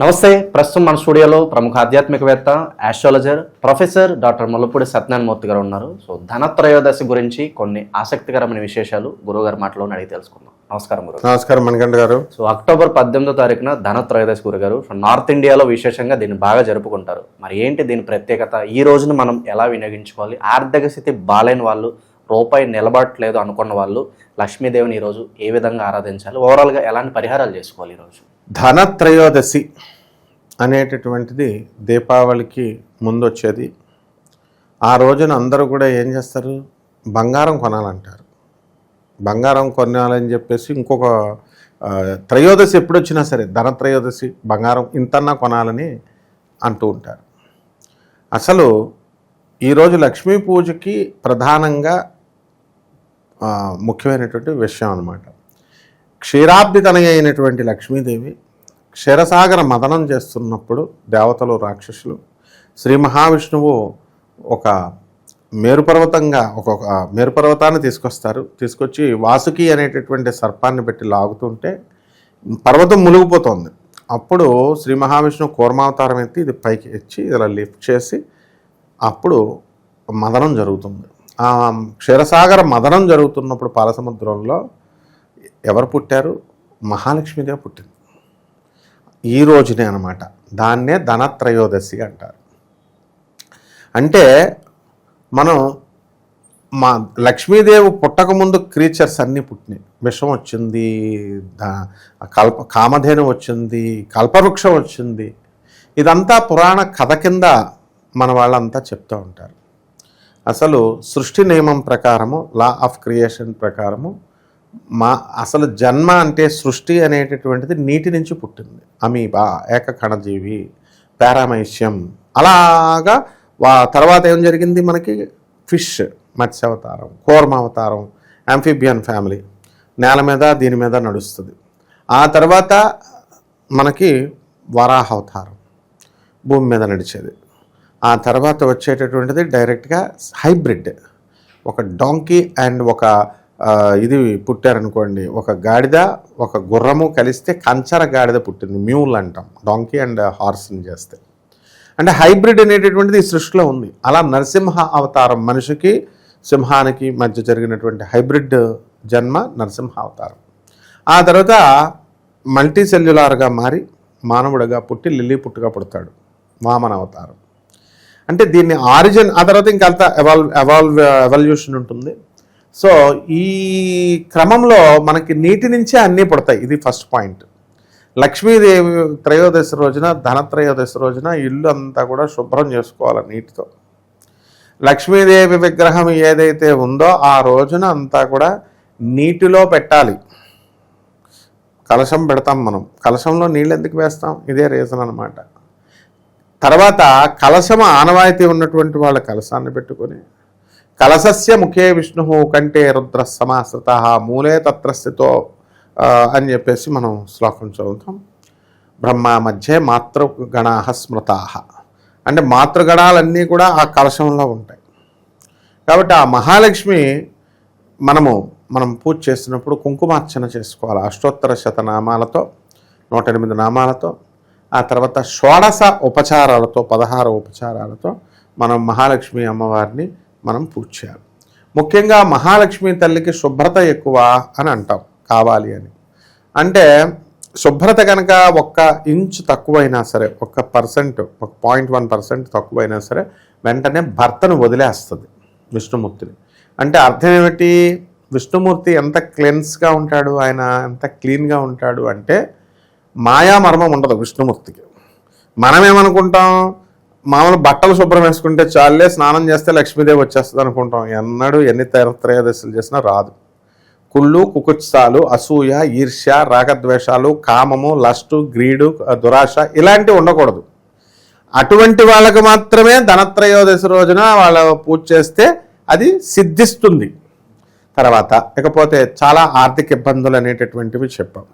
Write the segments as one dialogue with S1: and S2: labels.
S1: నమస్తే ప్రస్తుతం మన స్టూడియోలో ప్రముఖ ఆధ్యాత్మికవేత్త astrologer professor doctor Mullapudi Satyanarayana Murthy గారు ఉన్నారు. సో ధనత్రయోదశి గురించి కొన్ని ఆసక్తికరమైన విశేషాలు గురువుగారి మాటలోనే అడిగి తెలుసుకుందాం. నమస్కారం గురువు
S2: నమస్కారం మణికంఠ గారు.
S1: సో అక్టోబర్ పద్దెనిమిదో తారీఖున ధనత్రయోదశి గురుగారు. సో నార్త్ ఇండియాలో విశేషంగా దీన్ని బాగా జరుపుకుంటారు. మరి ఏంటి దీని ప్రత్యేకత? ఈ రోజున మనం ఎలా వినియోగించుకోవాలి? ఆర్థిక స్థితి బాలేని వాళ్ళు రూపాయి నిలబడట్లేదు అనుకున్న వాళ్ళు లక్ష్మీదేవిని ఈరోజు ఏ విధంగా ఆరాధించాలి? ఓవరాల్గా ఎలాంటి పరిహారాలు చేసుకోవాలి ఈరోజు
S2: ధనత్రయోదశి అనేటటువంటిది దీపావళికి ముందు వచ్చేది ఆ రోజున అందరూ కూడా ఏం చేస్తారు? బంగారం కొనాలంటారు. బంగారం కొనాలని చెప్పేసి ఇంకొక త్రయోదశి ఎప్పుడొచ్చినా సరే ధనత్రయోదశి బంగారం ఇంతన్నా కొనాలని అంటూ ఉంటారు. అసలు ఈరోజు లక్ష్మీ పూజకి ప్రధానంగా ముఖ్యమైనటువంటి విషయం అన్నమాట. క్షీరాబ్దితనయ అయినటువంటి లక్ష్మీదేవి క్షీరసాగర మదనం చేస్తున్నప్పుడు దేవతలు రాక్షసులు శ్రీ మహావిష్ణువు ఒక మేరుపర్వతంగా ఒక్కొక్క మేరుపర్వతాన్ని తీసుకొస్తారు. తీసుకొచ్చి వాసుకి అనేటటువంటి సర్పాన్ని పెట్టి లాగుతుంటే పర్వతం మునిగిపోతుంది. అప్పుడు శ్రీ మహావిష్ణువు కూర్మావతారం ఎత్తి ఇది పైకి ఎచ్చి ఇలా లిఫ్ట్ చేసి అప్పుడు మదనం జరుగుతుంది. ఆ క్షీరసాగర మదనం జరుగుతున్నప్పుడు పాలసముద్రంలో ఎవరు పుట్టారు? మహాలక్ష్మీదేవి పుట్టింది. ఈ రోజునే అనమాట దాన్నే ధనత్రయోదశి అంటారు. అంటే మనం మా లక్ష్మీదేవి పుట్టకముందు క్రీచర్స్ అన్నీ పుట్టినాయి. విషం వచ్చింది కల్ప కామధేను వచ్చింది కల్పవృక్షం వచ్చింది. ఇదంతా పురాణ కథ కింద మన వాళ్ళంతా చెప్తూ ఉంటారు. అసలు సృష్టి నియమం ప్రకారము లా ఆఫ్ క్రియేషన్ ప్రకారము మా అసలు జన్మ అంటే సృష్టి అనేటటువంటిది నీటి నుంచి పుట్టింది. అమీబా ఏకకణజీవి పారామైష్యం అలాగా వా తర్వాత ఏం జరిగింది మనకి? ఫిష్ మత్స్యావతారం కూర్మావతారం అంఫిబియన్ ఫ్యామిలీ. నేల మీద దీని మీద నడుస్తుంది. ఆ తర్వాత మనకి వరాహ అవతారం భూమి మీద నడిచేది. ఆ తర్వాత వచ్చేటటువంటిది డైరెక్ట్గా హైబ్రిడ్. ఒక డాంకీ అండ్ ఒక ఇది పుట్టారనుకోండి. ఒక గాడిద ఒక గుర్రము కలిస్తే కంచర గాడిద పుట్టింది. మ్యూల్ అంటాం. డాంకీ అండ్ హార్స్ని చేస్తే. అంటే హైబ్రిడ్ అనేటటువంటిది ఈ సృష్టిలో ఉంది. అలా నరసింహ అవతారం మనిషికి సింహానికి మధ్య జరిగినటువంటి హైబ్రిడ్ జన్మ నరసింహ అవతారం. ఆ తర్వాత మల్టీ సెల్యులార్గా మారి మానవుడిగా పుట్టి లిల్లీ పుట్టుగా పుడతాడు. వామన అవతారం. అంటే దీన్ని ఆరిజిన్ ఆ తర్వాత ఇంకంతా ఎవాల్వ్ ఎవాల్వ్ ఎవల్యూషన్ ఉంటుంది. సో ఈ క్రమంలో మనకి నీటి నుంచే అన్నీ పుడతాయి. ఇది ఫస్ట్ పాయింట్. లక్ష్మీదేవి త్రయోదశి రోజున ధనత్రయోదశి రోజున ఇల్లు అంతా కూడా శుభ్రం చేసుకోవాలి నీటితో. లక్ష్మీదేవి విగ్రహం ఏదైతే ఉందో ఆ రోజున అంతా కూడా నీటిలో పెట్టాలి. కలశం పెడతాం మనం. కలశంలో నీళ్ళు ఎందుకు వేస్తాం? ఇదే రీజన్ అనమాట తర్వాత కలశం ఆనవాయితీ ఉన్నటువంటి వాళ్ళ కలశాన్ని పెట్టుకొని కలసస్య ముఖే విష్ణు కంటే రుద్ర సమాశ్రత మూలే తత్రస్థితో అని చెప్పేసి మనం శ్లోకం చదువుతాం. బ్రహ్మ మధ్య మాతృగణా స్మృతా. అంటే మాతృగణాలన్నీ కూడా ఆ కలశంలో ఉంటాయి. కాబట్టి ఆ మహాలక్ష్మి మనము మనం పూజ చేసినప్పుడు కుంకుమార్చన చేసుకోవాలి. అష్టోత్తర శతనామాలతో నూట ఎనిమిది నామాలతో ఆ తర్వాత షోడశ ఉపచారాలతో పదహారు ఉపచారాలతో మనం మహాలక్ష్మి అమ్మవారిని మనం పూజ చేయాలి. ముఖ్యంగా మహాలక్ష్మి తల్లికి శుభ్రత ఎక్కువ అని అంటాం. కావాలి అని. అంటే శుభ్రత కనుక ఒక్క ఇంచ్ తక్కువైనా సరే ఒక్క పర్సెంట్ ఒక పాయింట్ వన్ పర్సెంట్ తక్కువైనా సరే వెంటనే భర్తను వదిలేస్తుంది విష్ణుమూర్తిని. అంటే అర్థం ఏమిటి? విష్ణుమూర్తి ఎంత క్లెన్స్గా ఉంటాడు ఆయన ఎంత క్లీన్గా ఉంటాడు అంటే మాయా మర్మం ఉండదు విష్ణుమూర్తికి. మనం ఏమనుకుంటాం మామూలు బట్టలు శుభ్రం వేసుకుంటే చాలే స్నానం చేస్తే లక్ష్మీదేవి వచ్చేస్తుంది అనుకుంటాం. ఎన్నడూ ఎన్ని త్రయోదశలు చేసినా రాదు. కుళ్ళు కుకుత్సాలు అసూయ ఈర్ష్య రాగద్వేషాలు కామము లస్టు గ్రీడు దురాశ ఇలాంటివి ఉండకూడదు. అటువంటి వాళ్ళకు మాత్రమే ధనత్రయోదశి రోజున వాళ్ళ పూజ చేస్తే అది సిద్ధిస్తుంది. తర్వాత ఇకపోతే చాలా ఆర్థిక ఇబ్బందులు అనేటటువంటివి చెప్పాం.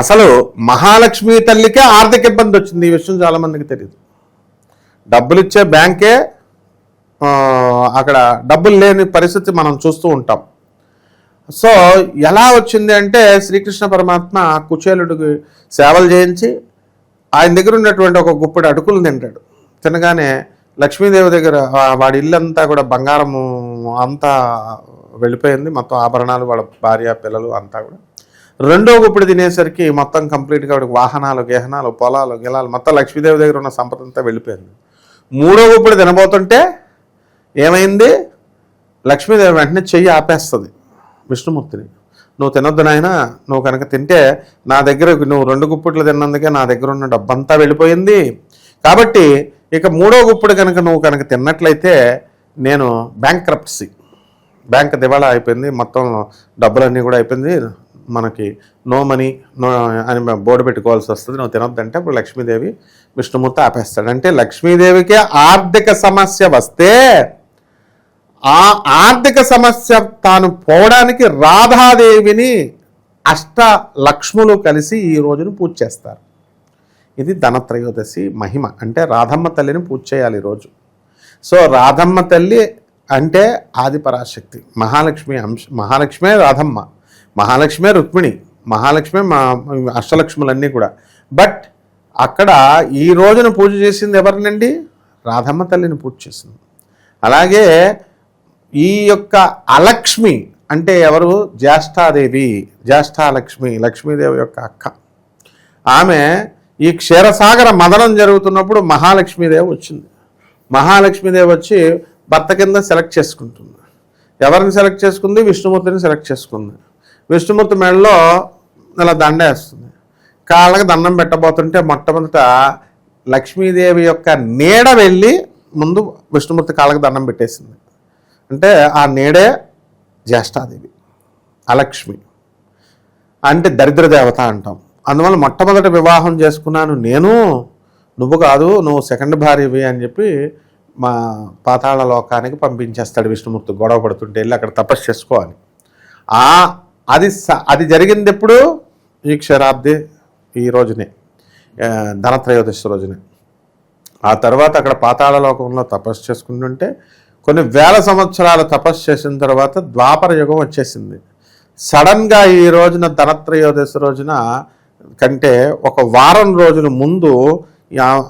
S2: అసలు మహాలక్ష్మి తల్లికే ఆర్థిక ఇబ్బంది వచ్చింది. ఈ విషయం చాలా మందికి తెలియదు డబ్బులు ఇచ్చే బ్యాంకే అక్కడ డబ్బులు లేని పరిస్థితి మనం చూస్తూ ఉంటాం. సో ఎలా వచ్చింది అంటే శ్రీకృష్ణ పరమాత్మ కుచేలుడికి సేవలు చేయించి ఆయన దగ్గర ఉన్నటువంటి ఒక గుప్పటి అటుకులు తింటాడు. తినగానే లక్ష్మీదేవి దగ్గర వాడి ఇల్లంతా కూడా బంగారము అంతా వెళ్ళిపోయింది. మొత్తం ఆభరణాలు వాళ్ళ భార్య పిల్లలు అంతా కూడా. రెండో గుప్పుడు తినేసరికి మొత్తం కంప్లీట్గా వాడికి వాహనాలు గేహనాలు పొలాలు గిలాలు మొత్తం లక్ష్మీదేవి దగ్గర ఉన్న సంపద అంతా వెళ్ళిపోయింది. మూడో గుప్పుడు తినబోతుంటే ఏమైంది? లక్ష్మీదేవి వెంటనే చెయ్యి ఆపేస్తుంది విష్ణుమూర్తిని. నువ్వు తినొద్దు నాయన నువ్వు కనుక తింటే నా దగ్గర నువ్వు రెండు గుప్పిట్లు తిన్నందుకే నా దగ్గర ఉన్న డబ్బంతా వెళ్ళిపోయింది. కాబట్టి ఇక మూడో గుప్పుడు కనుక నువ్వు కనుక తిన్నట్లయితే నేను బ్యాంక్ బ్యాంక్ దివాళా అయిపోయింది మొత్తం డబ్బులన్నీ కూడా అయిపోయింది. మనకి నో మనీ నో అని బోర్డు పెట్టుకోవాల్సి వస్తుంది. నువ్వు తినొద్దంటే అప్పుడు లక్ష్మీదేవి విష్ణుమూర్తి ఆపేస్తాడు. అంటే లక్ష్మీదేవికి ఆర్థిక సమస్య వస్తే ఆ ఆర్థిక సమస్య తాను పోవడానికి రాధాదేవిని అష్ట లక్ష్ములు కలిసి ఈ రోజును పూజ చేస్తారు. ఇది ధనత్రయోదశి మహిమ. అంటే రాధమ్మ తల్లిని పూజ చేయాలి ఈరోజు సో రాధమ్మ తల్లి అంటే ఆదిపరాశక్తి. మహాలక్ష్మి అంశ మహాలక్ష్మే రాధమ్మ. మహాలక్ష్మే రుక్మిణి మహాలక్ష్మే మా అష్టలక్ష్ములన్నీ కూడా. బట్ అక్కడ ఈ రోజున పూజ చేసింది ఎవరినండి? రాధమ్మ తల్లిని పూజ చేసింది. అలాగే ఈ యొక్క అలక్ష్మి అంటే ఎవరు? జ్యేష్ఠాదేవి జ్యేష్ఠాలక్ష్మి లక్ష్మీదేవి యొక్క అక్క. ఆమె ఈ క్షీరసాగర మదనం జరుగుతున్నప్పుడు మహాలక్ష్మీదేవి వచ్చింది. మహాలక్ష్మీదేవి వచ్చి భర్త కింద సెలెక్ట్ చేసుకుంటుంది. ఎవరిని సెలెక్ట్ చేసుకుంది? విష్ణుమూర్తిని సెలెక్ట్ చేసుకుంది. విష్ణుమూర్తి మెడలో ఇలా దండ వేస్తుంది. కాళ్ళకి దండం పెట్టబోతుంటే మొట్టమొదట లక్ష్మీదేవి యొక్క నీడ వెళ్ళి ముందు విష్ణుమూర్తి కాళ్ళకి దండం పెట్టేసింది. అంటే ఆ నీడే జ్యేష్ఠాదేవి అలక్ష్మి అంటే దరిద్ర దేవత అంటాం. అందువల్ల మొట్టమొదటి వివాహం చేసుకున్నాను నేను నువ్వు కాదు నువ్వు సెకండ్ భార్యవి అని చెప్పి మా పాతాళ లోకానికి పంపించేస్తాడు విష్ణుమూర్తి. గొడవ పడుతుంటే వెళ్ళి అక్కడ తపస్సు చేసుకోవాలి. ఆ అది స- అది జరిగింది ఎప్పుడు ఈ క్షరాబ్ది ఈ రోజునే. ధనత్రయోదశి రోజునే. ఆ తర్వాత అక్కడ పాతాళలోకంలో తపస్సు చేసుకుంటుంటే కొన్ని వేల సంవత్సరాలు తపస్సు చేసిన తర్వాత ద్వాపర యుగం వచ్చేసింది. సడన్గా ఈ రోజున ధనత్రయోదశి రోజున కంటే ఒక వారం రోజుల ముందు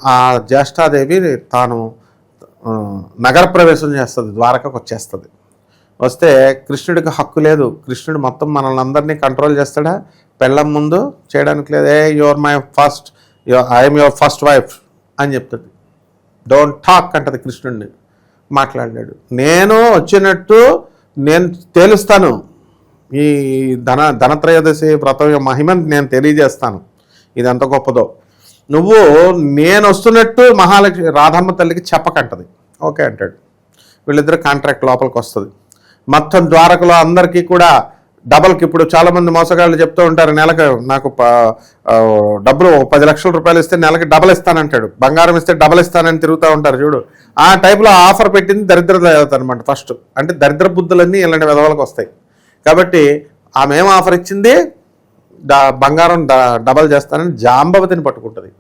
S2: ఆ- జ్యేష్ఠాదేవి తాను నగర ప్రవేశం చేస్తుంది ద్వారకకు వచ్చేస్తుంది. వస్తే కృష్ణుడికి హక్కు లేదు. కృష్ణుడు మొత్తం మనల్ని అందరినీ కంట్రోల్ చేస్తాడా? పెళ్ళం ముందు చేయడానికి లేదు. A your my first I'm your first wife అని చెప్తుంది డోంట్ టాక్ అంటది కృష్ణుడిని మాట్లాడాడు నేను వచ్చినట్టు నేను తేలుస్తాను. ఈ ధన ధనత్రయోదశి వ్రతం యొక్క మహిమని నేను తెలియజేస్తాను. ఇది ఎంత గొప్పదో. నువ్వు నేను వస్తున్నట్టు మహాలక్ష్మి రాధమ్మ తల్లికి చెప్పకంటది. ఓకే అంటాడు. వీళ్ళిద్దరు కాంట్రాక్ట్ లోపలికి వస్తుంది. మొత్తం ద్వారకలో అందరికీ కూడా డబల్కి ఇప్పుడు చాలామంది మోసగాళ్ళు చెప్తూ ఉంటారు నెలకు నాకు డబ్బులు పది లక్షల రూపాయలు ఇస్తే నెలకి డబల్ ఇస్తానంటాడు. బంగారం ఇస్తే డబల్ ఇస్తానని తిరుగుతూ ఉంటారు చూడు. ఆ టైప్లో ఆఫర్ పెట్టింది దరిద్ర దేవత అనమాట ఫస్ట్. అంటే దరిద్ర బుద్ధులన్నీ ఇలాంటి విధవలకు వస్తాయి. కాబట్టి ఆమె ఏం ఆఫర్ ఇచ్చింది? బంగారం డబల్ చేస్తానని జాంబవతిని పట్టుకుంటుంది.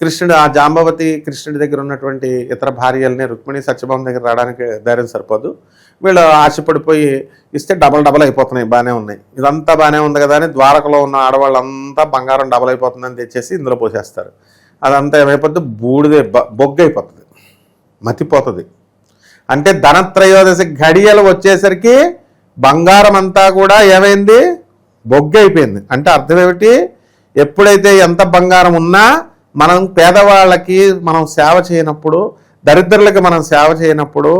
S2: కృష్ణుడు ఆ జాంబవతి కృష్ణుడి దగ్గర ఉన్నటువంటి ఇతర భార్యల్ని రుక్మిణి సత్యభామ దగ్గర రావడానికి ధైర్యం సరిపోదు. వీళ్ళు ఆశపడిపోయి ఇస్తే డబల్ డబల్ అయిపోతున్నాయి బాగానే ఉన్నాయి. ఇదంతా బాగానే ఉంది కదా అని ద్వారకలో ఉన్న ఆడవాళ్ళంతా బంగారం డబల్ అయిపోతుందని తెచ్చేసి ఇందులో పోసేస్తారు. అదంతా ఏమైపోతుంది బూడిదే బ- బొగ్గు అయిపోతుంది. మతిపోతుంది. అంటే ధనత్రయోదశి ఘడియలు వచ్చేసరికి బంగారం అంతా కూడా ఏమైంది? బొగ్గు అయిపోయింది. అంటే అర్థం ఏమిటి? ఎప్పుడైతే ఎంత బంగారం ఉన్నా మనం పేదవాళ్ళకి మనం సేవ చేయనప్పుడు దరిద్రులకి మనం సేవ చేయనప్పుడు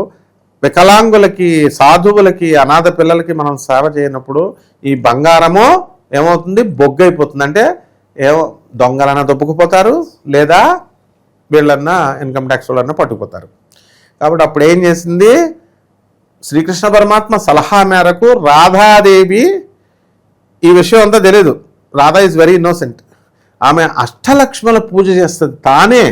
S2: వికలాంగులకి సాధువులకి అనాథ పిల్లలకి మనం సేవ చేయనప్పుడు ఈ బంగారము ఏమవుతుంది? బొగ్గైపోతుంది. అంటే ఏమో దొంగలన్నా దొప్పుకుపోతారు లేదా వీళ్ళన్నా ఇన్కమ్ ట్యాక్స్ వాళ్ళన్నా పట్టుకుపోతారు. కాబట్టి అప్పుడు ఏం చేసింది? శ్రీకృష్ణ పరమాత్మ సలహా మేరకు రాధాదేవి ఈ విషయం అంతా తెలియదు రాధా ఈజ్ వెరీ ఇన్నోసెంట్. ఆమె అష్టలక్ష్మల పూజ చేస్తుంది. తానే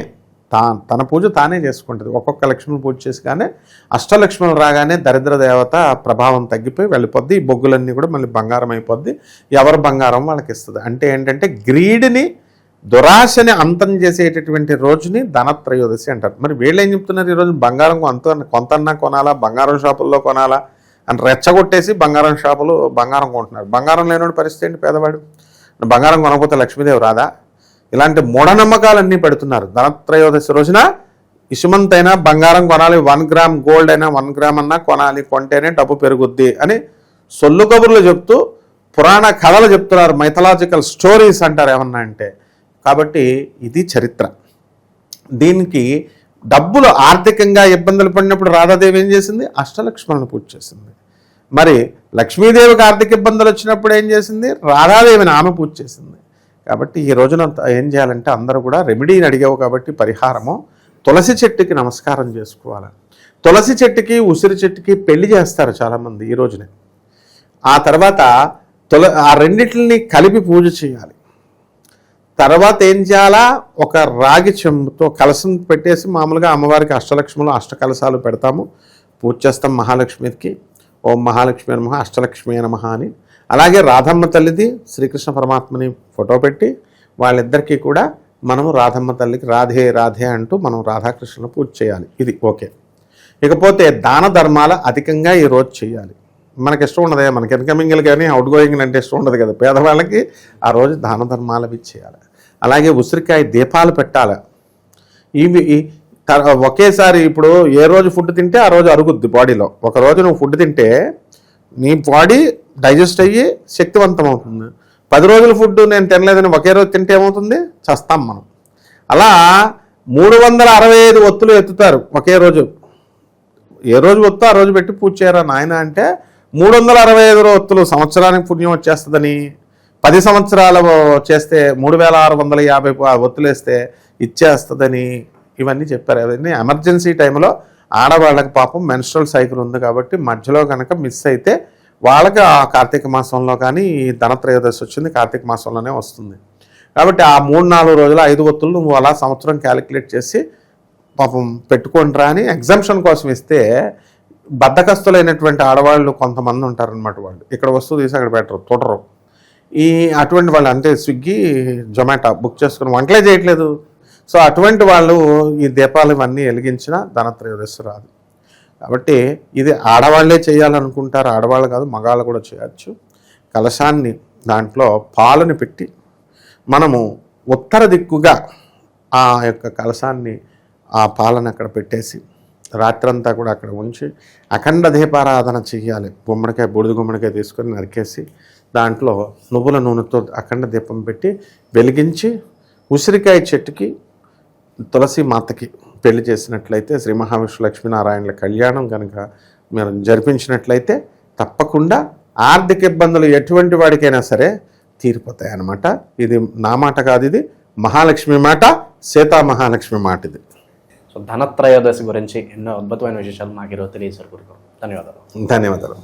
S2: తా తన పూజ తానే చేసుకుంటుంది. ఒక్కొక్క లక్ష్మణ పూజ చేసి కానీ అష్టలక్ష్మణులు రాగానే దరిద్ర దేవత ప్రభావం తగ్గిపోయి వెళ్ళిపోద్ది. ఈ బొగ్గులన్నీ కూడా మళ్ళీ బంగారం అయిపోద్ది. ఎవరు బంగారం వాళ్ళకి ఇస్తుంది. అంటే ఏంటంటే గ్రీడ్ని దురాశని అంతం చేసేటటువంటి రోజుని ధనత్రయోదశి అంటారు. మరి వీళ్ళు ఏం చెప్తున్నారు? ఈరోజు బంగారం కొంత కొంతన్నా కొనాలా? బంగారం షాపుల్లో కొనాలా? అని రెచ్చగొట్టేసి బంగారం షాపులు బంగారం కొంటున్నారు. బంగారం లేనివాడు పరిస్థితి ఏంటి పేదవాడు? బంగారం కొనకపోతే లక్ష్మీదేవి రాదా? ఇలాంటి మూఢనమ్మకాలన్నీ పెడుతున్నారు. ధనత్రయోదశి రోజున ఇసుమంతైనా బంగారం కొనాలి వన్ గ్రామ్ గోల్డ్ అయినా వన్ గ్రామ్ అన్నా కొనాలి కొంటేనే డబ్బు పెరుగుద్ది అని సొల్లు కబుర్లు చెప్తూ పురాణ కథలు చెప్తున్నారు. మైథలాజికల్ స్టోరీస్ అంటారు ఏమన్నా అంటే. కాబట్టి ఇది చరిత్ర. దీనికి డబ్బులు ఆర్థికంగా ఇబ్బందులు పడినప్పుడు రాధాదేవి ఏం చేసింది? అష్టలక్ష్మణుని పూజ చేసింది. మరి లక్ష్మీదేవికి ఆర్థిక ఇబ్బందులు వచ్చినప్పుడు ఏం చేసింది? రాధాదేవిని ఆమె పూజ చేసింది. కాబట్టి ఈ రోజున ఏం చేయాలంటే అందరూ కూడా రెమెడీని అడిగావు కాబట్టి పరిహారము. తులసి చెట్టుకి నమస్కారం చేసుకోవాలి. తులసి చెట్టుకి ఉసిరి చెట్టుకి పెళ్ళి చేస్తారు చాలామంది ఈ రోజునే. ఆ తర్వాత తుల ఆ రెండిటిని కలిపి పూజ చేయాలి. తర్వాత ఏం చేయాలా? ఒక రాగి చెంబుతో కలసం పెట్టేసి మామూలుగా అమ్మవారికి అష్టలక్ష్ములు అష్టకలశాలు పెడతాము. పూజ చేస్తాం మహాలక్ష్మికి. ఓం మహాలక్ష్మి నమ అష్టలక్ష్మి నమ అని. అలాగే రాధమ్మ తల్లిది శ్రీకృష్ణ పరమాత్మని ఫోటో పెట్టి వాళ్ళిద్దరికీ కూడా మనము రాధమ్మ తల్లికి రాధే రాధే అంటూ మనం రాధాకృష్ణను పూజ చేయాలి. ఇది ఓకే. ఇకపోతే దాన ధర్మాలు అధికంగా ఈరోజు చేయాలి. మనకి ఇష్టం ఉండదు మనకి ఇన్కమింగ్లు కానీ అవుట్ గోయింగ్లు అంటే ఇష్టం ఉండదు కదా. పేదవాళ్ళకి ఆ రోజు దాన ధర్మాలు చేయాలి. అలాగే ఉసిరికాయ దీపాలు పెట్టాలి. ఇవి ఈ ఒకేసారి ఇప్పుడు ఏ రోజు ఫుడ్ తింటే ఆ రోజు అరుగుద్ది బాడీలో. ఒక రోజు నువ్వు ఫుడ్ తింటే నీ బాడీ డైజెస్ట్ అయ్యి శక్తివంతం అవుతుంది. పది రోజుల ఫుడ్ నేను తినలేదని ఒకే రోజు తింటే ఏమవుతుంది? చస్తాం మనం. అలా మూడు వందల అరవై ఐదు ఒత్తులు ఎత్తుతారు ఒకే రోజు. ఏ రోజు ఒత్తు ఆ రోజు పెట్టి పూజ చేయరా నాయన అంటే మూడు వందల అరవై ఐదు ఒత్తులు సంవత్సరానికి పుణ్యం వచ్చేస్తుందని పది సంవత్సరాలు చేస్తే మూడు వేల ఆరు వందల యాభై ప- ఒత్తులు వేస్తే ఇచ్చేస్తుందని ఇవన్నీ చెప్పారు అవన్నీ ఎమర్జెన్సీ టైంలో ఆడవాళ్ళకి పాపం మెన్స్ట్రల్ సైకిల్ ఉంది కాబట్టి మధ్యలో కనుక మిస్ అయితే వాళ్ళకి ఆ కార్తీక మాసంలో కానీ ధనత్రయోదశి వచ్చింది కార్తీక మాసంలోనే వస్తుంది. కాబట్టి ఆ మూడు నాలుగు రోజులు ఐదు ఒత్తులు నువ్వు అలా సంవత్సరం క్యాలిక్యులేట్ చేసి పాపం పెట్టుకుంటారా అని ఎగ్జామ్షన్ కోసం ఇస్తే బద్దకస్తులైనటువంటి ఆడవాళ్ళు కొంతమంది ఉంటారనమాట వాళ్ళు. ఇక్కడ వస్తువు తీసి అక్కడ పెట్టరు తోటరు ఈ అటువంటి వాళ్ళు అంటే స్విగ్గీ జొమాటో బుక్ చేసుకుని వంటలే చేయట్లేదు. సో అటువంటి వాళ్ళు ఈ దీపాలు ఇవన్నీ వెలిగించిన ధనత్రయోదశి రాదు. కాబట్టి ఇది ఆడవాళ్ళే చేయాలనుకుంటారు ఆడవాళ్ళు కాదు మగాళ్ళు కూడా చేయొచ్చు. కలశాన్ని దాంట్లో పాలను పెట్టి మనము ఉత్తర దిక్కుగా ఆ యొక్క కలశాన్ని ఆ పాలను అక్కడ పెట్టేసి రాత్రంతా కూడా అక్కడ ఉంచి అఖండ దీపారాధన చెయ్యాలి. గుమ్మడికాయ బూడిద గుమ్మడికాయ తీసుకొని నరికేసి దాంట్లో నువ్వుల నూనెతో అఖండ దీపం పెట్టి వెలిగించి ఉసిరికాయ చెట్టుకి తులసి మాతకి పెళ్ళి చేసినట్లయితే శ్రీ మహావిష్ణు లక్ష్మీనారాయణల కళ్యాణం కనుక మీరు జరిపించినట్లయితే తప్పకుండా ఆర్థిక ఇబ్బందులు ఎటువంటి వాడికైనా సరే తీరిపోతాయి అన్నమాట ఇది నా మాట కాదు ఇది మహాలక్ష్మి మాట సీతా మహాలక్ష్మి మాట ఇది.
S1: సో ధనత్రయోదశి గురించి ఎన్నో అద్భుతమైన విశేషాలు మాకు ఈరోజు తెలియజేశారు గురుగారు. ధన్యవాదాలు.
S2: ధన్యవాదాలు.